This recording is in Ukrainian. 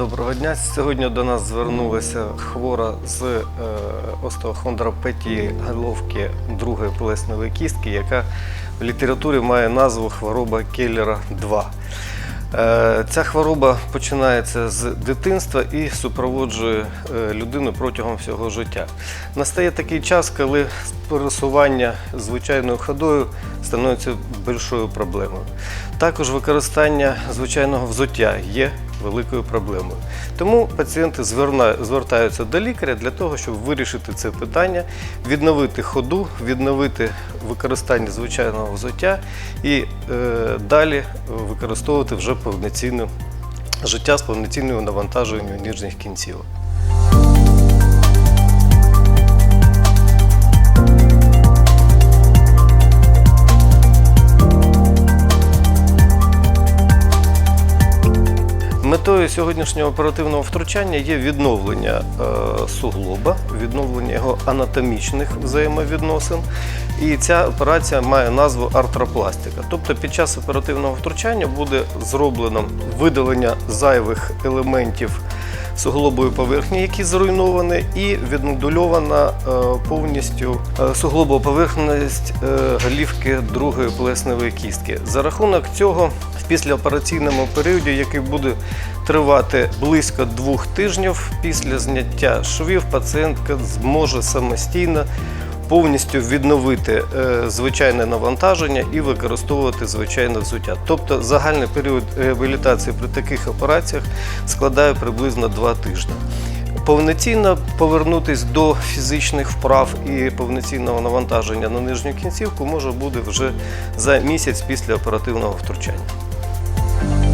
Доброго дня. Сьогодні до нас звернулася хвора з е, остеохондропатії головки другої плесневої кістки, яка в літературі має назву хвороба Келлера 2. Е, Ця хвороба починається з дитинства і супроводжує е, людину протягом всього життя. Настає такий час, коли пересування звичайною ходою становиться більшою проблемою. Також використання звичайного взуття є великою проблемою. Тому пацієнти звертаються до лікаря для того, щоб вирішити це питання, відновити ходу, відновити використання звичайного взуття і е, далі використовувати вже повноцінне життя з повноцінною навантаженням ніжних кінцівок. Метою сьогоднішнього оперативного втручання є відновлення е, суглоба, відновлення його анатомічних взаємовідносин. І ця операція має назву артропластика. Тобто під час оперативного втручання буде зроблено видалення зайвих елементів суглобової поверхні, які зруйновані, і відмодульована е, повністю е, суглобова поверхність голівки другої плесневої кістки. За рахунок цього, післяопераційному періоді, який буде тривати близько двох тижнів після зняття швів, пацієнтка зможе самостійно повністю відновити е, звичайне навантаження і використовувати звичайне взуття. Тобто загальний період реабілітації при таких операціях складає приблизно 2 тижні. Повноцінно повернутися до фізичних вправ і повноцінного навантаження на нижню кінцівку може буде вже за місяць після оперативного втручання. Bye.